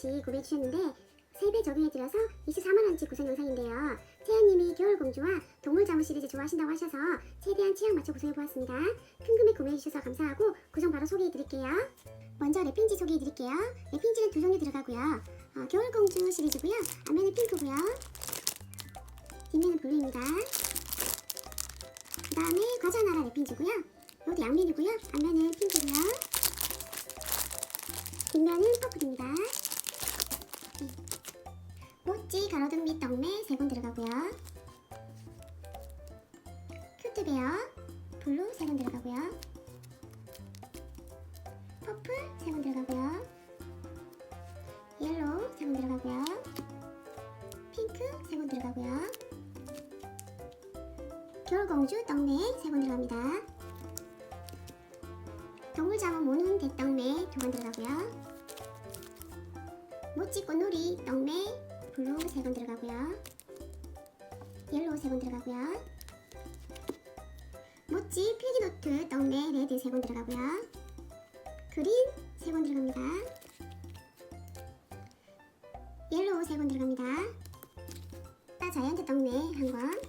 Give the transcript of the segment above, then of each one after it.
같이 구매해 주셨는데 3배 적용해드려서 24만원치 구성 영상인데요. 채연님이 겨울공주와 동물자무 시리즈 좋아하신다고 하셔서 최대한 취향 맞춰 구성해보았습니다. 큰 금액 구매해주셔서 감사하고 구성 바로 소개해드릴게요. 먼저 랩핀지 소개해드릴게요. 랩핀지는 두 종류 들어가고요. 어, 겨울공주 시리즈고요. 앞면은 핑크고요. 뒷면은 블루입니다. 그 다음에 과자나라 랩핀지고요. 이것도 양면이고요. 앞면은 핑크고요. 뒷면은 퍼플입니다. 네. 모찌 가로등 및 떡매 3번 들어가고요. 큐트 베어 블루 3번 들어가고요. 퍼플 3번 들어가고요. 옐로우 3번 들어가고요. 핑크 3번 들어가고요. 겨울공주 떡매 3번 들어갑니다. 3번 들어가고요. 모찌 필기노트 떡매 레드 3번 들어가고요. 그린 3번 들어갑니다. 옐로우 3번 들어갑니다. 따 자이언트 떡매 1권.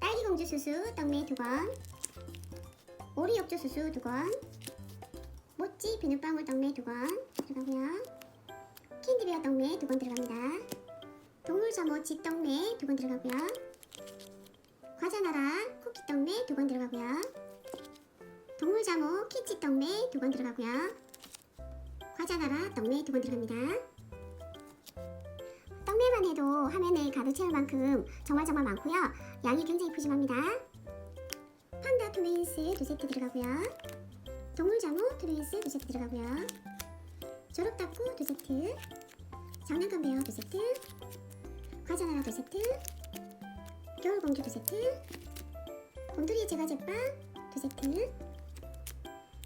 딸기 공주 수수 떡매 2권. 오리 욕조 수수 2권. 모찌 비눗방울 떡매 2권 들어가고요. 캔디베어 떡매 2권 들어갑니다. 동물자모 지떡매 2권 들어가고요. 과자나라 쿠키 떡매 2권 들어가고요. 동물자모 키치 떡매 2권 들어가고요. 과자나라 떡매 2권 들어갑니다. 떡매만 해도 화면을 가득 채울 만큼 정말 정말 많고요. 양이 굉장히 푸짐합니다. 판다 투메인스 두 세트 들어가고요. 동물자무 투메인스 두 세트 들어가고요. 졸업답구 두 세트. 장난감 베어 두 세트. 과자나라 두 세트. 겨울공주 두 세트. 곰돌이 제과 제빵 두 세트.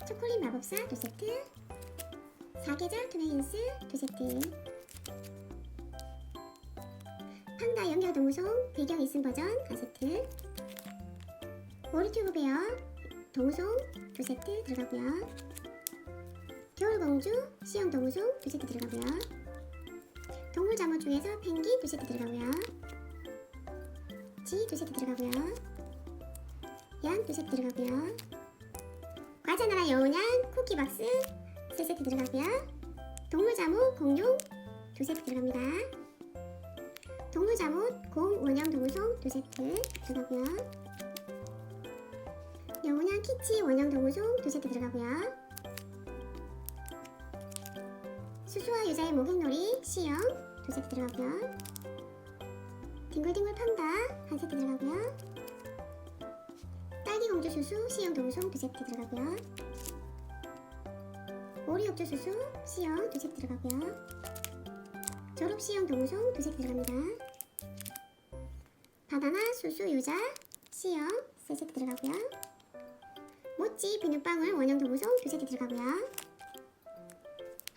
초콜릿 마법사 두 세트. 사계절 투메인스 두 세트. 판다 연결 동송 배경 있음 버전 한 세트. 오리튜브 베어 동송 두 세트 들어가고요. 겨울공주 시형 동송 두 세트 들어가고요. 동물 잠옷 중에서 펭귄 두 세트 들어가고요. 지 두 세트 들어가고요. 양두 세트 들어가고요. 과자 나라 여운양 쿠키 박스 세 세트 들어가고요. 동물 잠옷 공룡 두 세트 들어갑니다. 동물 잠옷 공 원형 동물송 두 세트 들어가고요. 여운양 키치 원형 동물송 두 세트 들어가고요. 수수와 유자의 목욕놀이 시형 두 세트 들어가고요. 딩글딩글 판다 한 세트 들어가고요. 딸기 공주 수수 시형 동송 두 세트 들어가고요. 오리욕조 수수 시형 두 세트 들어가고요. 졸업 시형 동송 두 세트 들어갑니다. 바나나 수수 유자 시형 세 세트 들어가고요. 모찌 비눗방울 원형 동송 두 세트 들어가고요.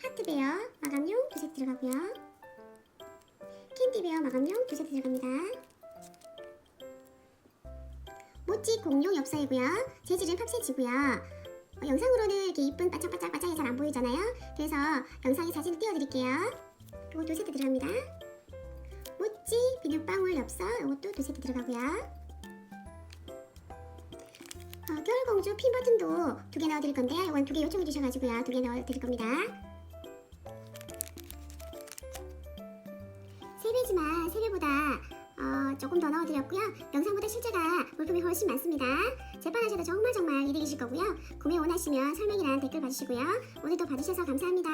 하트베어 마감용 두 세트 들어가고요. 캔디베어 마감용 두 세트 들어갑니다. 모찌 공룡 엽서이고요. 재질은 팝세지고요. 어, 영상으로는 이렇게 이쁜 반짝반짝 반짝이 잘 안 보이잖아요. 그래서 영상에 사진을 띄워드릴게요. 이거 두 세트 들어갑니다. 모찌 비눗방울 엽서 이것도 두 세트 들어가고요. 어, 겨울공주 핀 버튼도 두 개 넣어드릴 건데요. 이건 두 개 요청해 주셔가지고요. 두 개 넣어드릴 겁니다. 세 배지만 세 배보다 어, 조금 더 넣어드렸고요. 영상보다 실제가 물품이 훨씬 많습니다. 재판하셔도 정말 정말 이득이실 거고요. 구매 원하시면 설명이란 댓글 봐주시고요. 오늘도 봐주셔서 감사합니다.